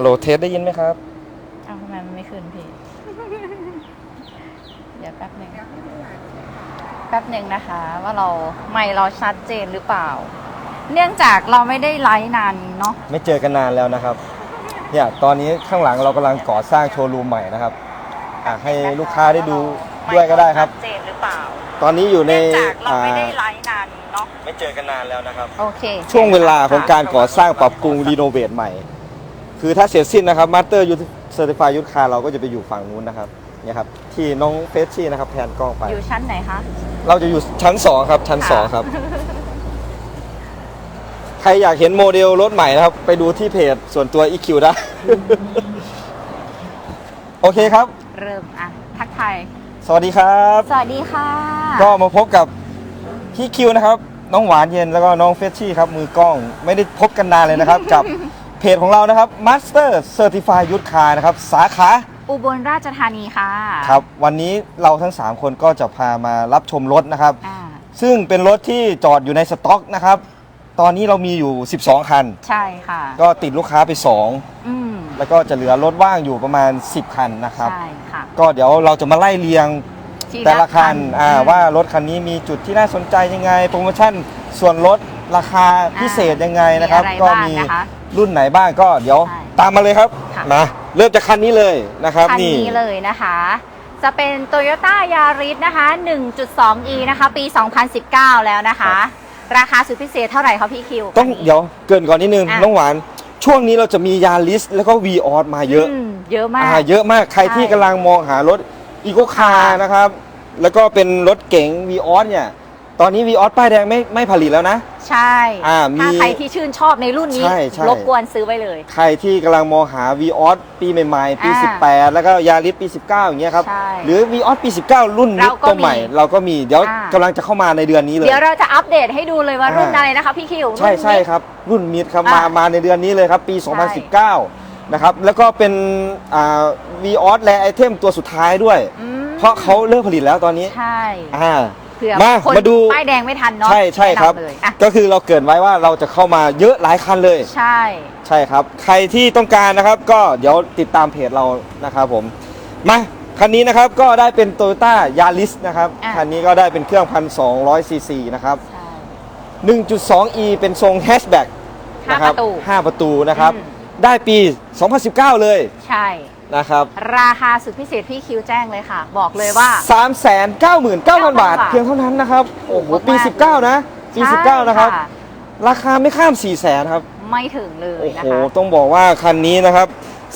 ฮัลโหลเทสได้ยินไหมครับอ้าวทำไมมันไม่ขึ้นพี่ เดี๋ยวแป๊บหนึ่งแป๊บหนึ่งนะคะ ว่าเราไม่เราชัดเจนหรือเปล่า เนื่องจากเราไม่ได้ไลฟ์นานเนาะไม่เจอกันนานแล้วนะครับ เนี่ยตอนนี้ข้างหลังเรากำลังก่อสร้างโชว์รูมใหม่นะครับอะให้ลูกค้าได้ดูด้วยก็ได้ครับ ชัดเจนหรือเปล่า ตอนนี้อยู่ในเนื่องจากเราอ่าไม่ได้ไลฟ์นานเนาะ ไม่เจอกันนานแล้วนะครับ โอเคช่วงเวลาของการก่อสร้างปรับปรุงรีโนเวทใหม่ คือถ้าเสร็จสิ้นนะครับมาสเตอร์ยูเซอร์ติฟายยุทธคาเราก็จะไปอยู่ฝั่งนู้นนะครับเนี่ยครับที่น้องเฟชชี่นะครับแทนกล้องไป อยู่ชั้นไหนคะ เราจะอยู่ชั้น 2 ครับ ชั้น 2 ครับ ใครอยากเห็นโมเดลรถใหม่นะครับ ไปดูที่เพจส่วนตัว EQ ได้ โอเคครับ เริ่มอะ ทักทาย สวัสดีครับ สวัสดีค่ะ ก็มาพบกับพี่คิวนะครับ น้องหวานเย็นแล้วก็น้องเฟชชี่ครับ มือกล้องไม่ได้พบกันนานเลยนะครับ กับ เพจของเรานะครับ Master Certified ยุทธคานะครับ สาขา อุบลราชธานีค่ะครับ วันนี้เราทั้ง 3 คนก็จะพามารับชมรถนะครับ อ่าซึ่งเป็นรถที่จอดอยู่ในสต็อกนะครับ ตอนนี้เรามีอยู่ 12 คัน ใช่ค่ะ ก็ติดลูกค้าไป อืม2 แล้วก็จะเหลือรถว่างอยู่ประมาณ 10 คันนะครับ ใช่ค่ะก็เดี๋ยวเราจะมาไล่เรียงทีแต่ละคันอ่าอืมว่ารถคันนี้มีจุดที่น่าสนใจยังไง โปรโมชั่นส่วนลดราคาพิเศษยังไงนะครับ มีอะไรก็บ้างมี นะคะ รุ่นไหนบ้างก็เดี๋ยวใช่ตามมาเลยครับค่ะ มาเริ่มจากคันนี้เลยนะครับ คันนี้เลยนะคะ จะเป็น Toyota Yaris นะคะ 1.2e นะคะ ปี 2019 แล้วนะคะราคาสุดพิเศษเท่าไหร่คะพี่คิวต้องคันนี้ เดี๋ยวเกรินก่อนนิดนึงอะ น้องหวาน ช่วงนี้เราจะมียาริสแล้วก็ v ีออสมาเยอะ มเยอะมาก อ่าเยอะมากใครที่ใช่กำลังมองหารถอีโคคาร์ค่ะนะครับ แล้วก็เป็นรถเก๋ง v ีออสเนี่ย ตอนนี้ v ีออสป้ายแดงไม่ไม่ผลิตแล้วนะ ใช่อ่ามีถ้าใครที่ชื่นชอบในรุ่นนี้ ใช่ใช่ รบกวนซื้อไว้เลย ใครที่กำลังมองหา v ีออสปีใหม่ๆ ปี อ่า18 แล้วก็ยาริสปี 19 อย่างเงี้ยครับ ใช่หรือ v ีออสปี 19 รุ่นนิดเราก็ตัวใหม่ มีเราก็มีเดี๋ยวอ่ากำลังจะเข้ามาในเดือนนี้เลย เดี๋ยวเราจะอัปเดตให้ดูเลยว่ารุ่นอ่าอะไรนะคะพี่คิวใช่รุ่นใช่นี้ครับ รุ่นมิดครับอะมามาในเดือนนี้เลยครับ ปี ใช่ 2019 นะครับ แล้วก็เป็นอ่า v ีออสและไอเทมตัวสุดท้ายด้วย อืมเพราะเขาเลิกผลิตแล้วตอนนี้ใช่ อ่า เผื่อมาคนมาดู ป้ายแดงไม่ทันเนาะใช่ใช่ครับ แนะนำเลยอะก็คือเราเกรินไว้ว่าเราจะเข้ามาเยอะหลายคันเลย ใช่ ใช่ครับ ใครที่ต้องการนะครับ ก็เดี๋ยวติดตามเพจเรานะครับผม มาคันนี้นะครับก็ได้เป็น Toyota Yaris นะครับ อะ คันนี้ก็ได้เป็นเครื่อง 1,200ซีซีนะครับ ใช่ 1.2e เป็นทรงแฮชแบ็กห้านะครับประตู5ประตูนะครับ อืม ได้ปี 2019 เลย ใช่ นะครับ ราคาสุดพิเศษพี่คิวแจ้งเลยค่ะ บอกเลยว่า 399,000 บาท เพียงเท่านั้นนะครับ โอ้โห ปีมากๆ19 นะ ปีใช่19 นะครับ ราคาไม่ข้าม 400,000ครับ ไม่ถึงเลยโอ้นะโหคะต้องบอกว่าคันนี้นะครับ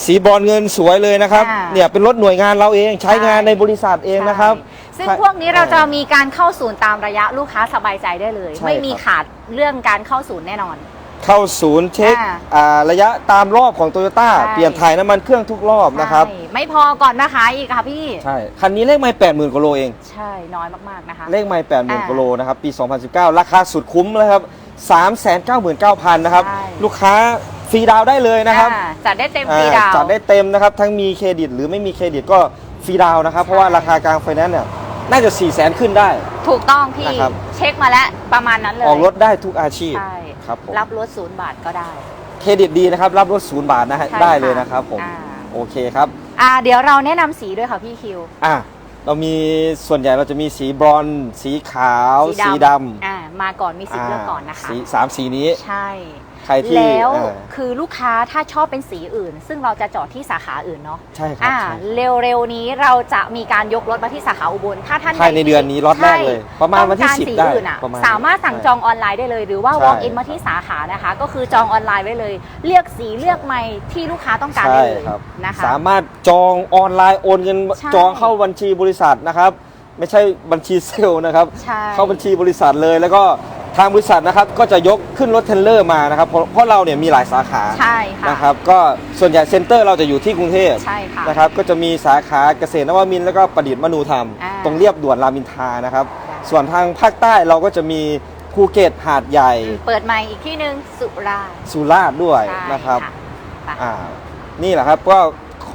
สีบอลเงินสวยเลยนะครับอ่าเนี่ยเป็นรถหน่วยงานเราเองใช้งานใช่ในบริษัทเองนะครับใช่ซึ่งพวกนี้เราจะมีการเข้าศูนย์ตามระยะลูกค้าสบายใจได้เลยใช่ไม่มีครับขาดเรื่องการเข้าศูนย์แน่นอน เข้าศูนย์เช็คอ่า อ่าระยะตามรอบของโตโยต้าใช่เปลี่ยนถ่ายน้ำมันเครื่องทุกรอบนะครับ ใช่ไม่พอก่อนนะคะอีกค่ะพี่ ใช่ คันนี้เลขไม่แปดหมื่นกว่าโลเอง ใช่น้อยมาก ๆ นะคะ เลขไม่แปดหมื่นอ่ากว่าโลนะครับ ปี 2019 ราคาสุดคุ้มนะครับ399,000 นะครับ ใช่ ลูกค้าฟรีดาวน์ได้เลยนะครับอ่าจัดได้เต็มอ่าฟรีดาวน์จัดได้เต็มนะครับ ทั้งมีเครดิตหรือไม่มีเครดิตก็ฟรีดาวน์นะครับ เพราะว่าราคากลางไฟแนนซ์เนี่ยน่าจะ 4 0 0 0 0 0 ขึ้นได้ ถูกต้องพี่นะครับ เช็คมาแล้วประมาณนั้นเลยออกรถได้ทุกอาชีพใช่ครับผมรับรถศูนย์บาทก็ได้ เครดิตดีนะครับ รับรถศูนย์บาทนะฮะใช่ได้เลยนะครับผม อ่าโอเคครับ อ่าเดี๋ยวเราแนะนำสีด้วยค่ะพี่คิว อะเรามีส่วนใหญ่เราจะมีสีบรอนซ์สีขาว สีดำอ่ามาก่อนมีสิทธิ์เลือกก่อนนะคะ สีสามสีนี้ ใช่ ใครที่แล้วเออคือลูกค้าถ้าชอบเป็นสีอื่น ซึ่งเราจะจอดที่สาขาอื่นเนาะใช่ครับอ่าใช่ครับเร็วๆนี้เราจะมีการยกรถมาที่สาขาอุบลถ้าท่านภายในใที่เดือนนี้ล็อตแรกเลยใช่ประมาณวันที่ ต้องก10สีได้อื่นอะประมาณ สามารถสั่งใช่จองออนไลน์ได้เลย หรือว่า ใช่ walk in มาที่สาขานะคะ ก็คือจองออนไลน์ไว้เลย เลือกสีเลือกไมค์ที่ลูกค้าต้องการได้ใช่เลยครับ นะคะ สามารถจองออนไลน์โอนเงินใช่ จองเข้าบัญชีบริษัทนะครับ ไม่ใช่บัญชีเซลล์นะครับ ใช่ เข้าบัญชีบริษัทเลยแล้วก็ ทางบริษัทนะครับก็จะยกขึ้นรถเทรลเลอร์มานะครับเพราะเพราะเราเนี่ยมีหลายสาขาใช่ค่ะ นะครับก็ส่วนใหญ่เซ็นเตอร์เราจะอยู่ที่กรุงเทพใช่ค่ะนะครับก็จะมีสาขาเกษตรนวมินทร์แล้วก็ประดิษฐ์มนูธรรม อ่าตรงเรียบด่วนรามอินทรานะครับค่ะส่วนทางภาคใต้เราก็จะมีภูเก็ตหาดใหญ่เปิดไมค์อีกที่หนึ่งสุราษฎร์สุราษฎร์ด้วยใช่นะครับไปอ่านี่แหละครับก็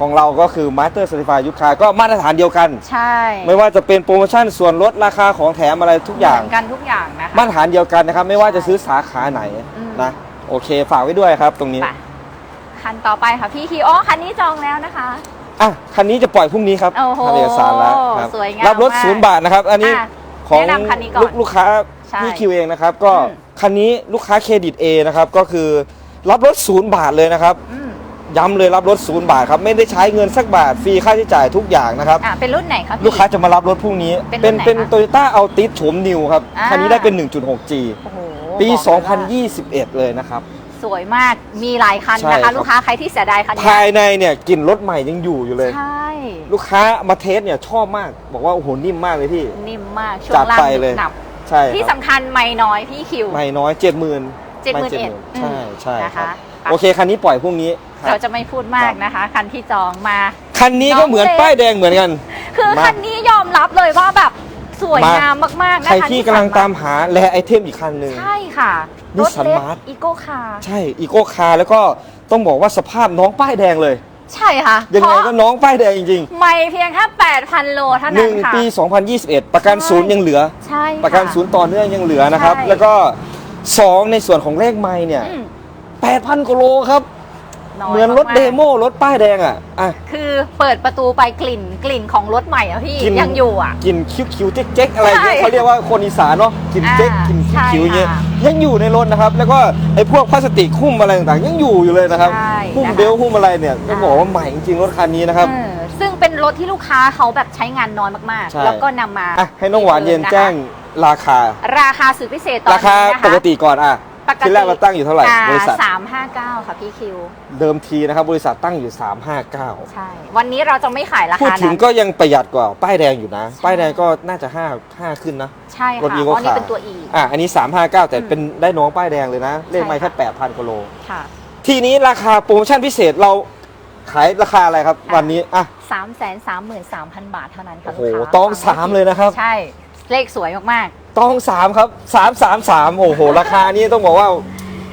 ของเราก็คือ Master Certified ยุทธคาก็มาตรฐานเดียวกัน ใช่ไม่ว่าจะเป็นโปรโมชั่นส่วนลดราคาของแถมอะไรทุกอย่าง เหมือนกันทุกอย่างนะคะ มาตรฐานเดียวกันนะครับ ไม่ว่าจะซื้อสาขาไหนอืม นะโอเคฝากไว้ด้วยครับตรงนี้ไปคันต่อไปค่ะพี่คิวอ๋อคันนี้จองแล้วนะคะ อะคันนี้จะปล่อยพรุ่งนี้ครับโอ้โหทำเอกสารแล้วครับสวยงามรับรถมากศูนย์บาทนะครับ อันนี้อะของแนะนำคันนี้ก่อน ลูกลูกค้าใช่พี่คิวเองนะครับ ก็อืม คันนี้ลูกค้าเครดิต A นะครับก็คือรับรถศูนย์บาทเลยนะครับ อืม ย้ำเลยรับรถศูนย์บาทครับไม่ได้ใช้เงินสักบาทฟรีค่าใช้จ่ายทุกอย่างนะครับอะเป็นรุ่นไหนครับพี่ลูกค้าจะมารับรถพรุ่งนี้ เป็นรุ่เป็นนไหนเป็นคะโตโยต้าอัลติสโฉมนิวครับอ่า คันนี้ได้เป็น 1.6G โอ้โหปี บอกเลยว่า2021 เลยนะครับ สวยมากมีหลายคันใช่นะครัคะ บ ลูกค้าใครที่เสียดายคันนี้ภายในเนี่ยกลิ่นรถใหม่ยังอยู่อยู่เลย ใช่ ลูกค้ามาเทสเนี่ยชอบมาก บอกว่าโอ้โหนิ่มมากเลยพี่ นิ่มมาก ช่วจังดล่างไปเลย หนับใช่ที่ครับสำคัญไม่น้อยพี่คิว ไม่น้อยเจ็ดหมื่น71,000ใช่ใช่นะคะครับไป โอเคคันนี้ปล่อยพรุ่งนี้คเรารับจะไม่พูดมากนะคะ คันที่จองมา คันนี้ก็เหมือนน้องเล็กป้ายแดงเหมือนกัน คือมา คันนี้ยอมรับเลยว่าแบบสวยมางงามมากๆนะใครคะที่กำลังตามหาแลไอเทมอีกคันหนึ่ง ใช่ค่ะนิรสถสันเล็กมาร์ทอีโก้คาร์ใช่อีโก้คาร์แล้วก็ต้องบอกว่าสภาพน้องป้ายแดงเลย ใช่ค่ะยังไงเพราะก็น้องป้ายแดงจริงไม่เพียงแค่8,000 โลเท่าๆหนั้นึ่นงค่ะ ปี 2021 ประกันใช่ ศูนย์ยังเหลือ ใช่ค่ ประกันศูนย์ต่อเนื่องยังเหลือนะครับ ใช่แล้วก็ 2 ในส่วนของเลขไม้เนี่ย อืม 8,000กว่าโลครับยเหมือนรถากๆเดโมรถป้ายแดงอะอะ คือเปิดประตูไปกลิ่นกลิ่นของรถใหม่อะพี่กลิ่น ยังอยู่อะกินคิ้วคิ้วๆเจ๊กๆอะไรเงี้ยใช่เขาเรียกว่าคนอีสานเนาะกินเจ๊กอ่ากินใช่คิ้วๆเงี้ยค่ะยังอยู่ในรถนะครับ แล้วก็ไอ้พวกพลาสติกหุ้มอะไรต่างๆ ยังอยู่อยู่เลยนะครับใช่หุ้มนะคะ เบลต์หุ้มอะไรเนี่ยต้องอ่าบอกว่าใหม่จริงๆรถคันนี้นะครับ เออซึ่งเป็นรถที่ลูกค้าเขาแบบใช้งานน้อยมากใช่ ๆ แล้วก็นำมาอะให้น้องหวานเย็นนะคะแจ้งราคา ราคาสุดพิเศษตอนรานี้คานะคะปกติก่อนอะ ปกติที่แรกเราตั้งอยู่เท่าไหร่อ่าบริษัท สามห้าเก้าค่ะพี่คิว เดิมทีนะครับบริษัทตั้งอยู่ 359 ใช่ วันนี้เราจะไม่ขายราพูดคาถึงนั้นก็ยังประหยัดกว่าป้ายแดงอยู่นะใช่ป้ายแดงก็น่าจะ 5 5 ขึ้นนะ ใช่รถค่ะอีเพโก้ราะนี่คาเป็นตัว E อะอันนี้ 359 แต่อืมเป็นได้น้องป้ายแดงเลยนะ เลขไม่ใช่ แค่ค่ะ8,000กิโล ค่ะทีนี้ราคาโปรโมชั่นพิเศษเราขายราคาอะไรครับอะวันนี้อะ สามแสนสามหมื่นสามพันบาทเท่านั้นค่ะโอ้โหลูกค้าต้องฟัสามเลยนะครับ ใช่ เลขสวยมาก ต้อง3ครับ333โอ้โห ราคานี้ต้องบอกว่า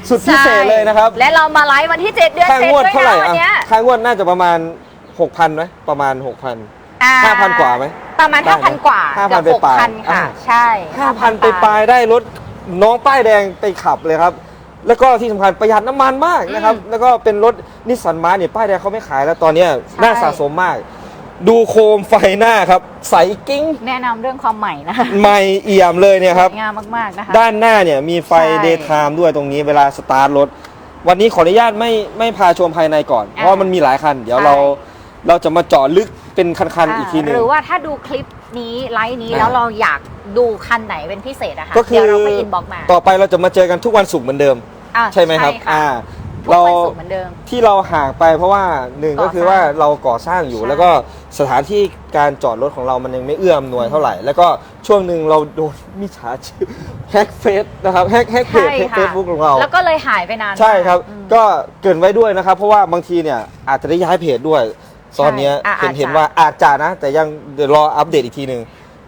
สุดๆพิเศษเลยนะครับใช่และเรามาไลฟ์วันที่ 7 เดือนค่าเจ็ดงวดด้วยเท่าไหร่นะวันเนี้อะยค่างวดน่าจะประมาณ 6,000ไหมประมาณ 6,000 อ่5,000กว่าไหมประมาณได้ไหม5,000กว่า5,000เกือบไปปลาย6,000ค่ะ อ่าใช่5,000ไปปลายได้รถน้องป้ายแดงไปขับเลยครับ แล้วก็ที่สำคัญประหยัดน้ำมันมากนะครับ แล้วก็เป็นรถนิสสันมาร์เนี่ยป้ายแดงเขาไม่ขายแล้วตอนเนี้ยน่าสะสมมาก ดูโคมไฟหน้าครับ ใสกิ้ง แนะนำเรื่องความใหม่นะใหม่เอี่ยมเลยเนี่ยครับสวยงามมากๆนะคะ ด้านหน้าเนี่ยมีไฟใช่เดย์ไทม์ด้วยตรงนี้เวลาสตาร์ทรถ วันนี้ขออนุญาตไม่ไม่พาชมภายในก่อน เพราะว่ามันมีหลายคัน เดี๋ยวใช่ เราเราจะมาเจาะลึกเป็นคัน ๆ อีกทีหนึงหรือว่าถ้าดูคลิปนี้ไลฟ์นี้อ่า แล้วเราอยากดูคันไหนเป็นพิเศษอะคะก็คืเดี๋อยวเราไปอินบ็อกมาต่อไปเราจะมาเจอกันทุกวันศุกร์เหมือนเดิม อะใช่ไหมครับะ อ่าทุก เราวันศุกร์เหมือนเดิม ที่เราห่างไปเพราะว่าหนึ่งก่ก็อคือสร้างว่าเราก่อสร้างอยู่ ใช่ แล้วก็สถานที่การจอดรถของเรามันยังไม่เอื้อมหน่วยเท่าไหร่ แล้วก็ช่วงหนึ่งเราโดนมิจฉาชีพแฮกเฟซนะครับแฮกแฮกเพจใช่แฮกค่ะเฟซบุ๊กของเรา แล้วก็เลยหายไปนานใช่ครับอืมก็เกรินไว้ด้วยนะครับ เพราะว่าบางทีเนี่ยอาจจะได้ย้ายเพจด้วยตอนเนี้ยอะเห็นอาจจะเห็นว่าอาจจะนะ แต่ยังเดี๋ยวรออัปเดตอีกทีหนึ่ง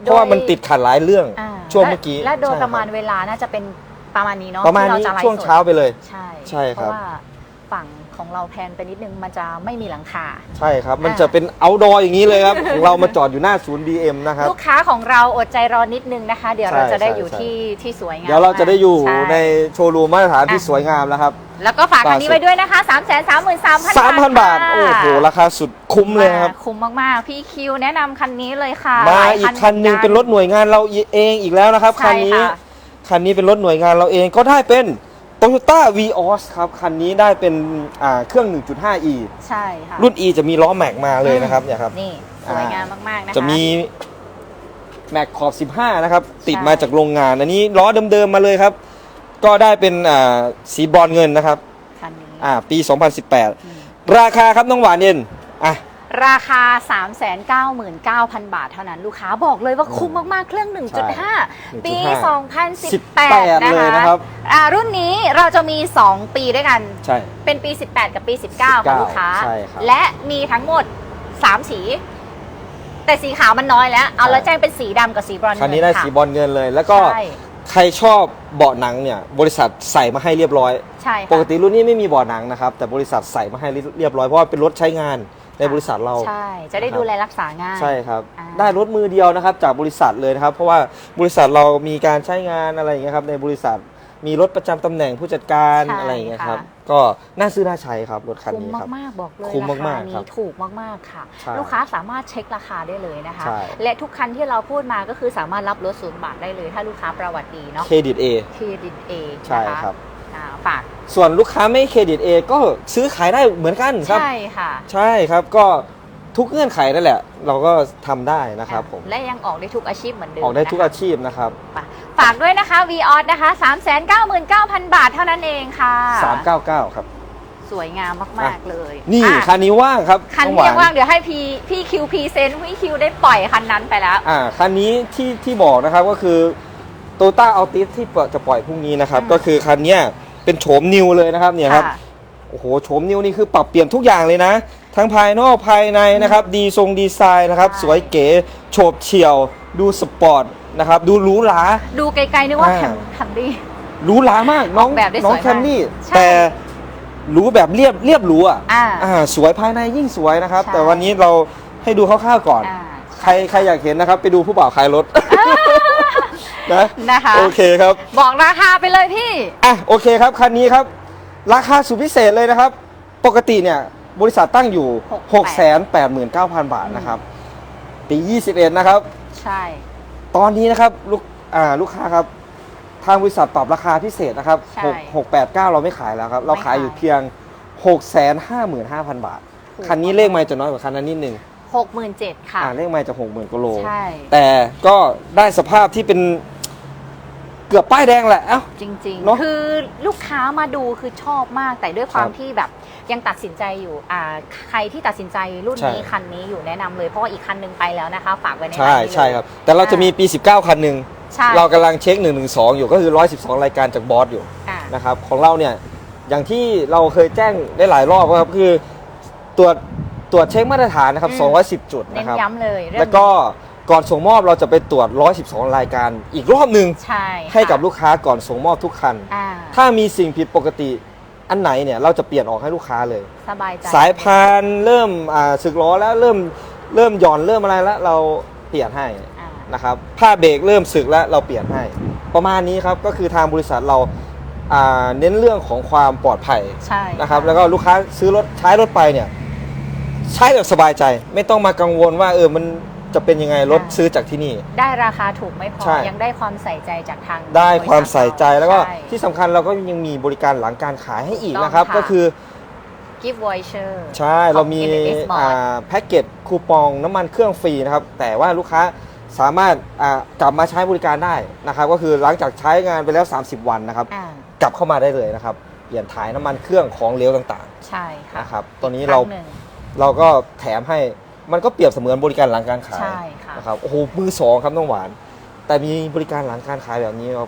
เพโดยราะว่ามันติดขัดหลายเรื่องอ่าช่วงเมื่อกี้และและโดยใช่ประมาณคบเวลาน่าจะเป็น ประมาณนี้เนาะประมาณที่นี้เจะไลฟ์ช่วงสดเช้าไปเลย ใช่ใช่ครับ เพราะว่าฝั่งของเราแพลนไปนิดนึงมันจะไม่มีหลังคา ใช่ครับ มันอ่า จะเป็น outdoor อย่างนี้เลยครับ ของเรามาจอดอยู่หน้าศูนย์ BM นะครับ ลูกค้าของเราอดใจรอนิดนึงนะคะ เดี๋ยวใช่เราจะได้ใช่อยู่ใช่ ที่ที่สวยงามเดี๋ยวเราจะได้อยู่ใช่ ในโชว์รูมมาตรฐานที่อะ สวยงามแล้วครับ แล้วก็ฝากคันนี้ไว้ด้วยนะคะ3 3 3 3 0 0 0 3,000 บาท โอ้โห ราคาสุดคุ้มเลยครับ คุ้มมาก ๆ พี่คิวแนะนำคันนี้เลยค่ะมาหลยอีกคันหนึ่งเป็นรถหน่วยงานเราเองอีกแล้วนะครับ ใช่คันนี้ ค่ะ คันนี้เป็นรถหน่วยงานเราเองก็ได้เป็น Toyota Vios ครับ คันนี้ได้เป็นอ่าเครื่อง 1.5e ใช่ค่ะรุ่น e จะมีล้อแม็กมาเลยนะครับเนี่ยครับนี่สวยงามมากๆนะคะจะมีแม็กขอบ 15 นะครับ ติดใช่มาจากโรงงาน อันนี้ล้อเดิมๆมาเลยครับ ก็ได้เป็นอ่าสีบรอนซ์เงินนะครับคันนี้อ่าปีอืม2018 ราคาครับน้องหวานเย็นอะ ราคา 399,000 บาทเท่านั้นลูกค้าบอกเลยว่าคุ้มมากๆ เครื่อง 1.5 ปี1.5 2018 นะเลยนะคะครับอ่ารุ่นนี้เราจะมี 2 ปีด้วยกัน ใช่ เป็นปี 18 กับปี 19ค่ะลูกค้า ใช่ครับและมีทั้งหมด 3 สี แต่สีขาวมันน้อยแล้ว เอาแล้วแจ้งเป็นสีดำกับสีบรอนซ์คันนี้ได้เงิสีบอลเงินเลย แล้วก็ใช่ใครชอบเบาะหนังเนี่ยบริษัทใส่มาให้เรียบร้อย ใช่ค่ะปกติรุ่นนี้ไม่มีเบาะหนังนะครับ แต่บริษัทใส่มาให้เรียบร้อยเพราะว่าเป็นรถใช้งาน ในบริษัทเรา ใช่ จะได้ดูแลรักษาง่าย ใช่ครับอ่าได้รถมือเดียวนะครับจากบริษัทเลยนะครับ เพราะว่าบริษัทเรามีการใช้งานอะไรอย่างเงี้ยครับในบริษัทมีรถประจำตำแหน่งผู้จัดการใช่อะไรอย่างเงี้ยครับค่ะก็น่าซื้อน่าใช้ครับรถคันคุ้มนี้ครับมากๆบอกเลยคุ้มราคามากๆครันี้บถูกมากๆค่ะใช่ลูกค้าสามารถเช็คราคาได้เลยนะคะใช่และทุกคันที่เราพูดมาก็คือสามารถรับรถศูนย์บาทได้เลย ถ้าลูกค้าประวัติดีเนาะเครดิต A เครดิตเอใช่นะคะครับอ่าฝาก ส่วนลูกค้าไม่เครดิต A ก็ซื้อขายได้เหมือนกันครับ ใช่ค่ะใช่ครับก็ทุกเงื่อนไขนั่นแหละ เราก็ทำได้นะครับผมและยังออกได้ทุกอาชีพเหมือนเดิมออกได้ทุกนะคะอาชีพนะครับ ฝากด้วยนะคะ v ีออนะคะ 399,000 บาทเท่านั้นเองค่ะ 399 ครับ สวยงามมาก ๆ เลยนี่อะคันนี้ว่างครับคันองหเรียกวว่านเดี๋ยวให้พี่พี่คิวพรีเซนต์พี่คิวได้ปล่อยคันนั้นไปแล้ว อ่าคันนี้ที่ที่บอกนะครับก็คือโตต้าอัลติสที่จะปล่อยพรุ่งนี้นะครับ อืม ก็คือคันเนี้ย เป็นโฉมนิวเลยนะครับเนี่ยครับค่ะโอ้โหโฉมนิวนี่คือปรับเปลี่ยนทุกอย่างเลยนะ ทั้งภายนอกภายในนะครับ ดีทรงดีไซน์นะครับใช่สวยเก๋โฉบเฉี่ยว ดูสปอร์ตนะครับ ดูหรูหรา ดูไกลๆนึกว่าอ่าแคมคัมรี่หรูหรามากน้องออกแบบได้น้องสวยมากแคมรี่ใช่แต่หรูแบบเรียบเรียบหรูอะอ่าอ่าสวยภายในยิ่งสวยนะครับใช่แต่วันนี้เราให้ดูคร่าวๆก่อนอ่าใครใครอยากเห็นนะครับ ไปดูผู้บ่าวขายรถ นะนะคะ โอเคครับ บอกราคาไปเลยพี่ อะโอเคครับคันนี้ครับ ราคาสุดพิเศษเลยนะครับ ปกติเนี่ยบริษัทตั้งอยู่ 689,000 บาทนะครับ ปี 21 นะครับ ใช่ ตอนนี้นะครับลูกอ่าลูกค้าครับ ทางบริษัทปรับราคาพิเศษนะครับใช่6 689 เราไม่ขายแล้วครับ เราขายอยู่ไม่ขายเพียง 655,000 บาทถูกคันนี้เลขไม่จะน้อยกว่าคันนั้นนิดนึงหกหมื่นเจ็ดค่ะ อ่าเลขไม่จะ60,000กิโล ใช่ แต่ก็ได้สภาพที่เป็น เกือบป้ายแดงแหละเอ้า จริง เนอะๆ คือลูกค้ามาดูคือชอบมาก แต่ด้วยความครับที่แบบยังตัดสินใจอยู่อ่าใครที่ตัดสินใจรุ่นนี้ใช่ คันนี้อยู่แนะนำเลย เพราะว่าอีกคันหนึงไปแล้วนะคะ ฝากไว้ในใช่ไลน์นี้เลย ใช่ครับ แต่เราจะมีปี 19 คันหนึ่งใช่ เรากำลังเช็ค 112 อยู่ก็คือ 112 รายการจากบอสอยู่อ่า นะครับของเราเนี่ยอย่างที่เราเคยแจ้งได้หลายรอบครับคือตรวจตรวจเช็คมาตรฐานนะครับ อืม 210 จุดเน้นนะครับ ย้ำเลยเรื่องแล้วก็ ก่อนส่งมอบเราจะไปตรวจ 112 รายการ อีกรอบหนึ่งใช่ค่ะให้กับลูกค้าก่อนส่งมอบทุกคัน อ่าถ้ามีสิ่งผิดปกติอันไหนเนี่ยเราจะเปลี่ยนออกให้ลูกค้าเลย สบายใจสายพานเริ่มอ่าสึกล้อแล้วเริ่มเริ่มหย่อนเริ่มอะไรแล้วเราเปลี่ยนให้อ่านะครับผ้าเบรกเริ่มสึกแล้วเราเปลี่ยนให้ ประมาณนี้ครับก็คือทางบริษัทเราอ่าเน้นเรื่องของความปลอดภัย ใช่นะครับแล้วก็ลูกค้าซื้อรถใช้รถไปเนี่ย ใช้แบบสบายใจ ไม่ต้องมากังวลว่าเออมัน จะเป็นยังไงรถซื้อจากที่นี่ ได้ราคาถูกไม่พอ ใช่ ยังได้ความใส่ใจจากทางได้ความใส่ใจแล้วก็ช่ที่สำคัญเราก็ยังมีบริการหลังการขายให้อีกต้องนะครับค่ะก็คือ gift voucher ใช่ของเรามี NS Mall อ่าแพ็กเกจคูปองน้ำมันเครื่องฟรีนะครับ แต่ว่าลูกค้าสามารถอ่ากลับมาใช้บริการได้นะครับ ก็คือหลังจากใช้งานไปแล้ว 30 วันนะครับอ่ากลับเข้ามาได้เลยนะครับ เปลี่ยนถ่ายน้ำมันเครื่องของเหลวต่างใช่ๆ ค่ะนะครับ ตัวนี้เราคงหนึ่งเราก็แถมให้ มันก็เปรียบเสมือนบริการหลังการขายใช่ค่ะ นะครับโอ้โหมือสองครับน้องหวาน แต่มีบริการหลังการขายแบบนี้เรา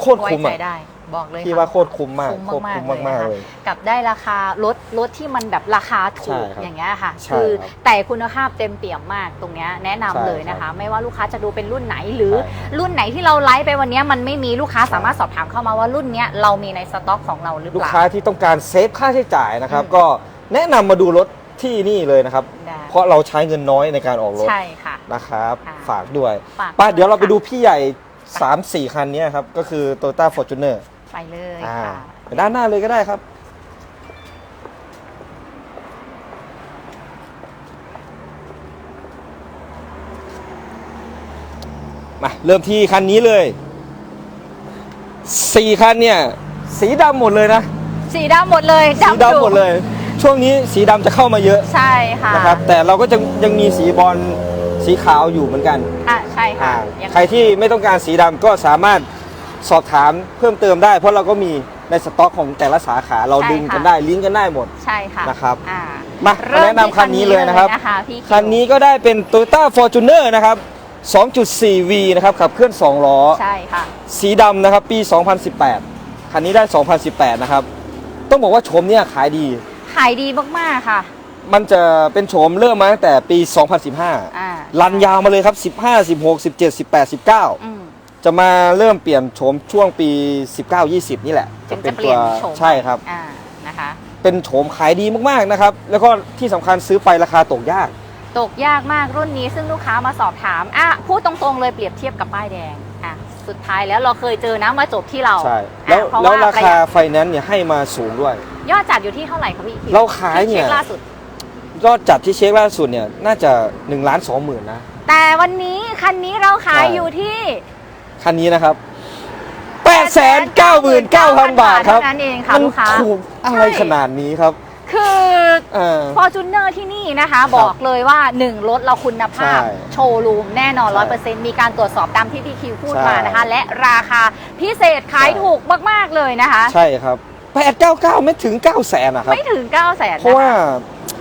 โคตรไว้คุ้มใจอะได้บอกเลยพี่ค่ะว่าโคตรคุ้มมากคุ้มโคตรมากคุ้มๆเลยมากนะคะๆเลยกับได้ราคารถรถที่มันแบบราคาถูกใช่ครับอย่างเงี้ยค่ะ ใช่คือครับแต่คุณภาพเต็มเปี่ยมมากตรงเนี้ยแนะนำใช่เลยนะคะไม่ว่าลูกค้าจะดูเป็นรุ่นไหนหรือ ใช่ครับรุ่นไหนที่เราไลฟ์ไปวันเนี้ยมันไม่มีลูกค้าใช่ สามารถสอบถามเข้ามาว่ารุ่นเนี้ยเรามีในสต็อกของเราหรือเปลูกล่า ค้าที่ต้องการเซฟค่าใช้จ่ายนะครับ อืม ก็แนะนำมาดูรถที่นี่เลยนะครับ ได้ เพราะเราใช้เงินน้อยในการออกรถใช่ค่ะ นะครับ ค่ะฝากด้วยฝากป้าด้วยเดี๋ยวเราไปค่ะ ดูพี่ใหญ่ 3 4 คันเนี้ยครับ ก็คือ Toyota Fortuner ไปเลยอ่าค่ะ ไปด้านหน้าเลยก็ได้ครับ มา เริ่มที่คันนี้เลย4คันเนี่ย สีดำหมดเลยนะ สีดำหมดเลยสีดำหมดเลย ช่วงนี้สีดำจะเข้ามาเยอะใช่ค่ะนะครับ แต่เราก็จะยังมีสีบอลสีขาวอยู่เหมือนกันอะใช่ค่ะอ่ายังใครที่ไม่ต้องการสีดำก็สามารถสอบถามเพิ่มเติมได้ เพราะเราก็มีในสต็อกของแต่ละสาขาเราใช่ดึงกันค่ะได้ลิงก์กันได้หมด ใช่ค่ะนะครับอ่ามาเริ่แนะนำคันนี้เลยนะครับที่คันนี้เลยนะคะพี่คิวคันนี้ก็ได้เป็น Toyota Fortuner นะครับ 2.4V นะครับขับเคลื่อน 2 ล้อ ใช่ค่ะ สีดำนะครับปี 2018 คันนี้ได้ 2018 นะครับ ต้องบอกว่าโฉมเนี่ยขายดี ขายดีมากๆค่ะ มันจะเป็นโฉมเริ่มมาตั้งแต่ปี2015อ่ารันยาวมาเลยครับ 15 16 17 18 19 อืม จะมาเริ่มเปลี่ยนโฉมช่วงปี 19-20 นี่แหละถึงจะเปลี่ยนโฉม ใช่ครับ อ่านะคะ เป็นโฉมขายดีมากๆนะครับ แล้วก็ที่สำคัญซื้อไปราคาตกยาก ตกยากมากรุ่นนี้ซึ่งลูกค้ามาสอบถามอะพูดตรงๆเลยเปรียบเทียบกับป้ายแดงอะสุดท้ายแล้วเราเคยเจอนะมาจบที่เราใช่อะแล้วเพราะแล้วว่าราประหคายัดไฟแนนซ์เนี่ยให้มาสูงด้วย ยอดจัดอยู่ที่เท่าไหร่คะพี่คิวเราขายเนี่ยที่ช็คล่าสุด ยอดจัดที่เช็คล่าสุดเนี่ยน่าจะ1ล้าน2หมื่นนะ แต่วันนี้คันนี้เราขายใช่ อยู่ที่คันนี้นะครับ899,000บาทครับเท่านั้นเองค่ะมันลูกค้า ถูกอะไรใช่ ขนาดนี้ครับคือเออ ฟอร์จูเนอร์ที่นี่นะคะบอกเลยว่า 1 รถเราคุณภาพ ใช่โชว์รูมแน่นอน ใช่100%มีการตรวจสอบตามที่พี่คิวพูดใช่มานะคะ และราคาพิเศษขายใช่ ถูกมาก ๆ เลยนะคะ ใช่ครับ 899ไม่ถึง9 0 0แสนนะครับ ไม่ถึง9 0 0 0 0นเพราะว่า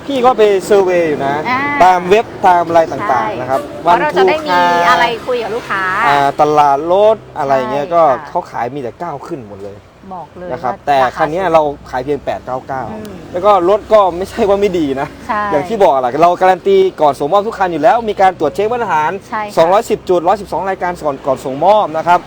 พี่ก็ไปเซอร์เวย์อยู่นะ อ่า ตามเว็บตามอะไรต่างๆนะครับเพราะเราจะได้มีทูคาอะไรคุยกับลูกค้า อ่าตลาดรถอะไรเงี้ยใช่ก็ค่ะ เขาขายมีแต่9ขึ้นหมดเลยบอกเลยนะครับว่าแต่ราาคันเนี้ยสูง เราขายเพียงอืม899 แล้วก็รถก็ไม่ใช่ว่าไม่ดีนะ ใช่ อย่างที่บอกแหละเราการันตีก่อนส่งมอบทุกคันอยู่แล้ว มีการตรวจเช็คมาตรฐาน ใช่ค่ะ210 จุด 112 รายการก่อนก่อนส่งมอบนะครับ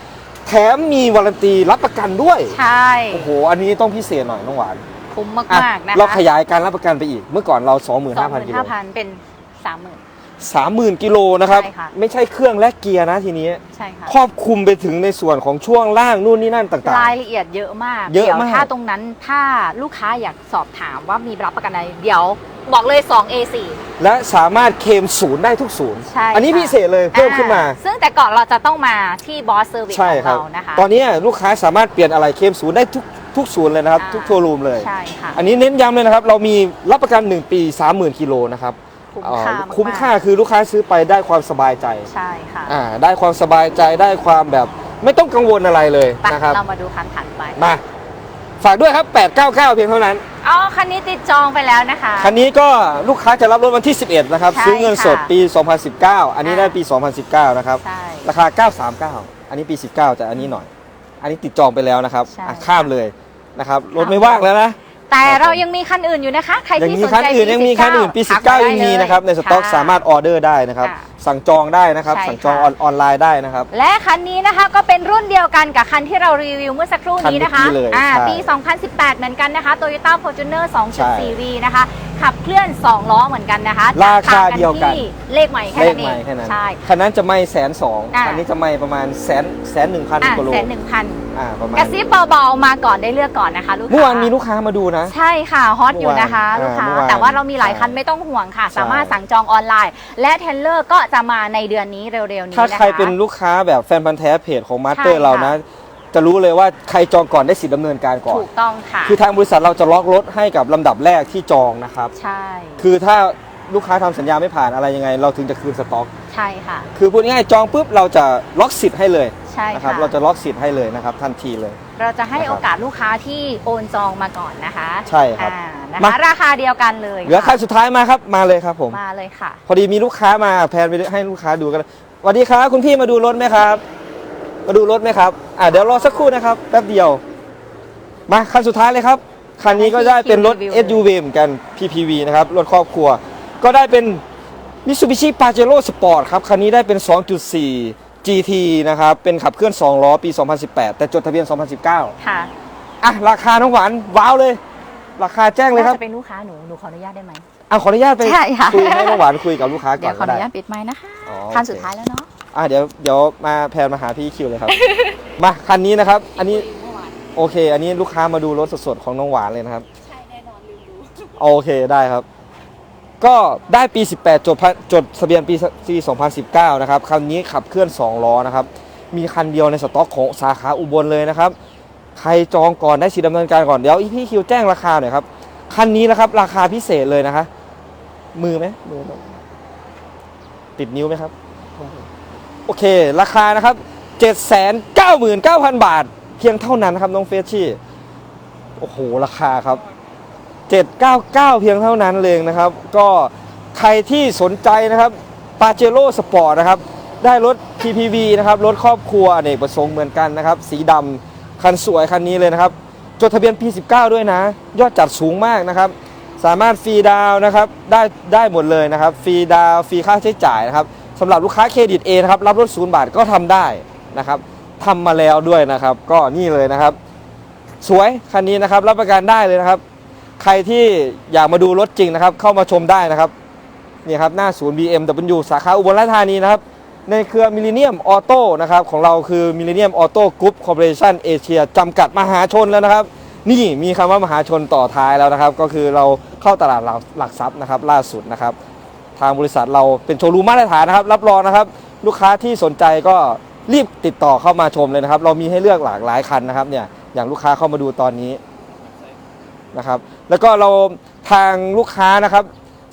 แถมมีวารันตีรับประกันด้วย ใช่โอ้โห อันนี้ต้องพิเศษหน่อยน้องหวานคุ้มอะมากๆนะคะเราขยายการรับประกันไปอีก เมื่อก่อนเรา 25,000กิโล25,000เป็น 30,000 30,000กิโลนะครับ ใช่ค่ะ ไม่ใช่เครื่องและเกียร์นะทีนี้ ใช่ค่ะ ครอบคลุมไปถึงในส่วนของช่วงล่างนู่นนี่นั่นต่าง รายละเอียดเยอะมากเยอะดี๋วมากถ้าตรงนั้นถ้าลูกค้าอยากสอบถามว่ามีรับประกันอะไร เดี๋ยวบอกเลย 2 A4 ๆ และสามารถเคลมศูนย์ได้ทุกศูนย์ ใช่อันนี้ค่ะพิเศษเลยเพิ่มขึ้นมา อ่ซึ่งแต่ก่อนเราจะต้องมาที่บอสเซอร์วิสใช่ของครับ เรานะคะ ตอนนี้ลูกค้าสามารถเปลี่ยนอะไรเคลมศูนย์ได้ทุกทุกศูนย์เลยนะครับ อ่า ทุกโชว์รูมเลย ใช่ค่ะ อันนี้เน้นย้ำเลยนะครับ เรามีรับประกัน 1 ปี 30,000กิโลนะครับ คุ้มเอ่อค่ามากๆคุ้มค่าคือลูกค้าซื้อไปได้ความสบายใจใช่ค่ะอ่าได้ความสบายใจได้ความแบบไม่ต้องกังวลอะไรเลยไปนะครับเรามาดูคันถัดไปมาฝากด้วยครับ 899 เพียงเท่านั้นอ๋อคันนี้ติดจองไปแล้วนะคะ คันนี้ก็ลูกค้าจะรับรถวันที่ 11 นะครับ ใช่ซื้อเงินสดค่ะปี 2019 อันนี้อ่าได้ปี 2019 นะครับ ใช่ราคา 939 อันนี้ปี 19 แต่อันนี้หน่อย อันนี้ติดจองไปแล้วนะครับใช่อะข้ามเลยนะครับรถไม่ว่างแล้วนะ แต่ครับเราผมยังมีคันอื่นอยู่นะคะ ใครยังที่มีสนคันใจอื่นยังมีคันอื่นปีทักมา19 ยังมีได้เลยนะครับ ในสต็อกค่ะสามารถออเดอร์ได้นะครับ ค่ะ สั่งจองได้นะครับ ใช่สั่งจองค่ะออนออนไลน์ได้นะครับ และคันนี้นะคะก็เป็นรุ่นเดียวกันกับคันที่เรารีวิวเมื่อสักครู่นี้นะคะคันเมื่อกี้เลยอ่าใช่ปี 2018 เหมือนกันนะคะ Toyota Fortuner ใช่ 2.4V นะคะ ขับเคลื่อน 2 ล้อเหมือนกันนะคะราคาต่งเดียวกันที่เลขใหม่แค่เลขนั้นเอใหม่งแค่นั้นใช่ คันนั้นจะไม่แสนสองอ่าอันนี้จะไม่ประมาณแสนแสนหนึ่งพันอะกิโลแสนหนึ่งพันอ่าประมาณกระซิบเบาๆมาก่อนได้เลือกก่อนนะคะลูกค้า เมื่อวานมีลูกค้ามาดูนะ ใช่ค่ะฮอตอยู่นะคะ เมื่ลูอกวานค้า อ่าเมื่อวานแต่ว่าเรามีหลายคันใช่ไม่ต้องห่วงค่ะ ใช่สามารถสั่งจองออนไลน์ และเทรลเลอร์ก็จะมาในเดือนนี้เร็วๆนี้ถ้านะคะ ใครเป็นลูกค้าแบบแฟนพันธ์แท้เพจของมาสเตอใช่ร์ค่ะ เรานะ จะรู้เลยว่าใครจองก่อนได้สิทธิ์ดำเนินการก่อน ถูกต้องค่ะ คือทางบริษัทเราจะล็อกรถให้กับลำดับแรกที่จองนะครับ ใช่ คือถ้า ลูกค้าทำสัญญาไม่ผ่านอะไรยังไง เราถึงจะคืนสต็อก ใช่ค่ะ คือพูดง่ายๆจองปุ๊บเราจะล็อกสิทธิ์ให้เลยใช่นะครับค่ะเราจะล็อกสิทธิ์ให้เลยนะครับทันทีเลย เราจะให้นะครับโอกาสลูกค้าที่โอนจองมาก่อนนะคะ ใช่ครับอ่านะมาคะราคาเดียวกันเลยเหลือคันสุดท้ายมาครับมาเลยครับผมมาเลยค่ะ พอดีมีลูกค้ามาแพนไปให้ลูกค้าดูกันสวัสดีครับคุณพี่มาดูรถไหมครับ มาดูรถไหมครับอ่าเดี๋ยวรอสักครู่นะครับแป๊บเดียว มาคันสุดท้ายเลยครับคันนี้ก็ได้เป็นรถให้พี่ SUV เหมือนกัน PPV นะครับรถครอบครัว ก็ได้เป็น Mitsubishi Pajero Sport ครับ คันนี้ได้เป็น 2.4 GT นะครับ เป็นขับเคลื่อน 2 ล้อปี 2018 แต่จดทะเบียน 2019 ค่ะอะ ราคาน้องหวาน ว้าวเลย ราคาแจ้งเลยครับน่าจะเป็นลูกค้าหนู หนูขออนุญาตได้ไหมอะขออนุญาตไปใช่ค่ะคุยให้น้องหวานคุยกับลูกค้าก่เดี๋อยนวขอก็อนุได้ญาตปิดไม้นะคะอ๋อคันโอเคสุดท้ายแล้วเนาะอะเดี๋ยวเดี๋ยวมาแพนมาหาพี่คิวเลยครับ มาคันนี้นะครับ อันนี้โอเค อันนี้ลูกค้ามาดูรถสดๆของน้องหวานเลยนะครับ ใช่แน่นอนลืมดูโอเคได้ครับ ก็ได้ปี 18 จดพะจดทะเบียนปีปี2019 นะครับคันนี้ขับเคลื่อน 2 ล้อนะครับ มีคันเดียวในสต็อกของสาขาอุบลเลยนะครับ ใครจองก่อนได้สิทธิ์ดำเนินการก่อน เดี๋ยวอีพี่คิวแจ้งราคาหน่อยครับ คันนี้นะครับราคาพิเศษเลยนะคะ มือไหมมือไหมติดนิ้วไหมครับ โอเค ราคานะครับ799,000 บาท เพียงเท่านั้นครับน้องเฟชชี่ โอ้โห ราคาครับ 799 เพียงเท่านั้นเลยนะครับ ก็ใครที่สนใจนะครับปาเจโร่สปอร์ตนะครับ ได้รถ PPV นะครับ รถครอบครัวเนกประสงค์เหมือนกันนะครับ สีดำคันสวยคันนี้เลยนะครับ จดทะเบียน P19 ด้วยนะ ยอดจัดสูงมากนะครับ สามารถฟรีดาวนะครับ ได้ได้หมดเลยนะครับ ฟรีดาวฟรีค่าใช้จ่ายนะครับสำหรับลูกค้าเครดิต A นะครับ รับรถศูนย์บาทก็ทำได้นะครับทำมาแล้วด้วยนะครับ ก็นี่เลยนะครับ สวยคันนี้นะครับ รับประกันได้เลยนะครับ ใครที่อยากมาดูรถจริงนะครับ เข้ามาชมได้นะครับนี่ครับหน้าศูนย์ BMW สาขาอุบลราชธานีนะครับ ในเครือ Millennium Auto นะครับของเราคือ Millennium Auto Group Corporation Asia จำกัดมหาชนแล้วนะครับ นี่มีคำว่ามหาชนต่อท้ายแล้วนะครับ ก็คือเราเข้าตลาดหลักทรัพย์นะครับ ล่าสุดนะครับ ทางบริษัทเราเป็นโชว์รูมมาตรฐานนะครับรับรองนะครับ ลูกค้าที่สนใจก็รีบติดต่อเข้ามาชมเลยนะครับ เรามีให้เลือกหลากหลายคันนะครับเนี่ยอย่างลูกค้าเข้ามาดูตอนนี้ นะครับ แล้วก็เราทางลูกค้านะครับ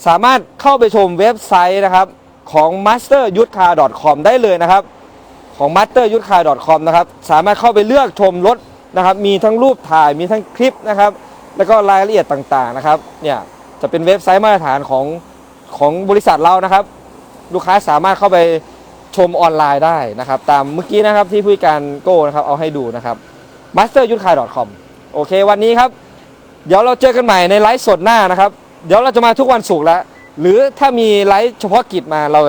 สามารถเข้าไปชมเว็บไซต์นะครับของ masteryutcar.com ได้เลยนะครับของ masteryutcar.com นะครับสามารถเข้าไปเลือกชมรถนะครับ มีทั้งรูปถ่ายมีทั้งคลิปนะครับ แล้วก็รายละเอียดต่างๆนะครับเนี่ยจะเป็นเว็บไซต์มาตรฐานของของบริษัทเรานะครับ ลูกค้าสามารถเข้าไปชมออนไลน์ได้นะครับ ตามเมื่อกี้นะครับที่ผู้การโก้นะครับเอาให้ดูนะครับ masteryutcar.com โอเค วันนี้ครับ เดี๋ยวเราเจอกันใหม่ในไลฟ์สดหน้านะครับ เดี๋ยวเราจะมาทุกวันศุกร์แล้ว หรือถ้ามีไลฟ์เฉพาะกิจมาเรา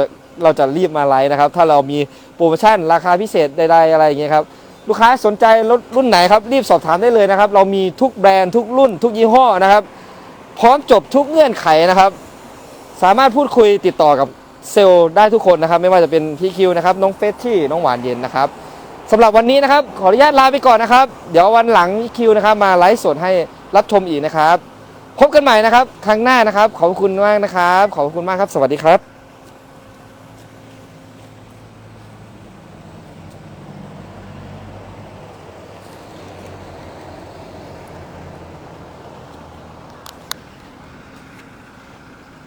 เราจะรีบมาไลฟ์นะครับ ถ้าเรามีโปรโมชั่นราคาพิเศษใดๆอะไรอย่างเงี้ยครับลูกค้าสนใจรถรุ่นไหนครับ รีบสอบถามได้เลยนะครับ เรามีทุกแบรนด์ทุกรุ่น ทุกยี่ห้อนะครับ พร้อมจบทุกเงื่อนไขนะครับ สามารถพูดคุยติดต่อกับเซลล์ได้ทุกคนนะครับ ไม่ว่าจะเป็นพี่คิวนะครับน้องเฟสที่น้องหวานเย็นนะครับสำหรับวันนี้นะครับ ขออนุญาตลาไปก่อนนะครับ เดี๋ยววันหลังพี่คิวนะครับมาไลฟ์สดให้ รับชมอีกนะครับ พบกันใหม่นะครับ ครั้งหน้านะครับ ขอบคุณมากนะครับ ขอบคุณมากครับ สวัสดีครับ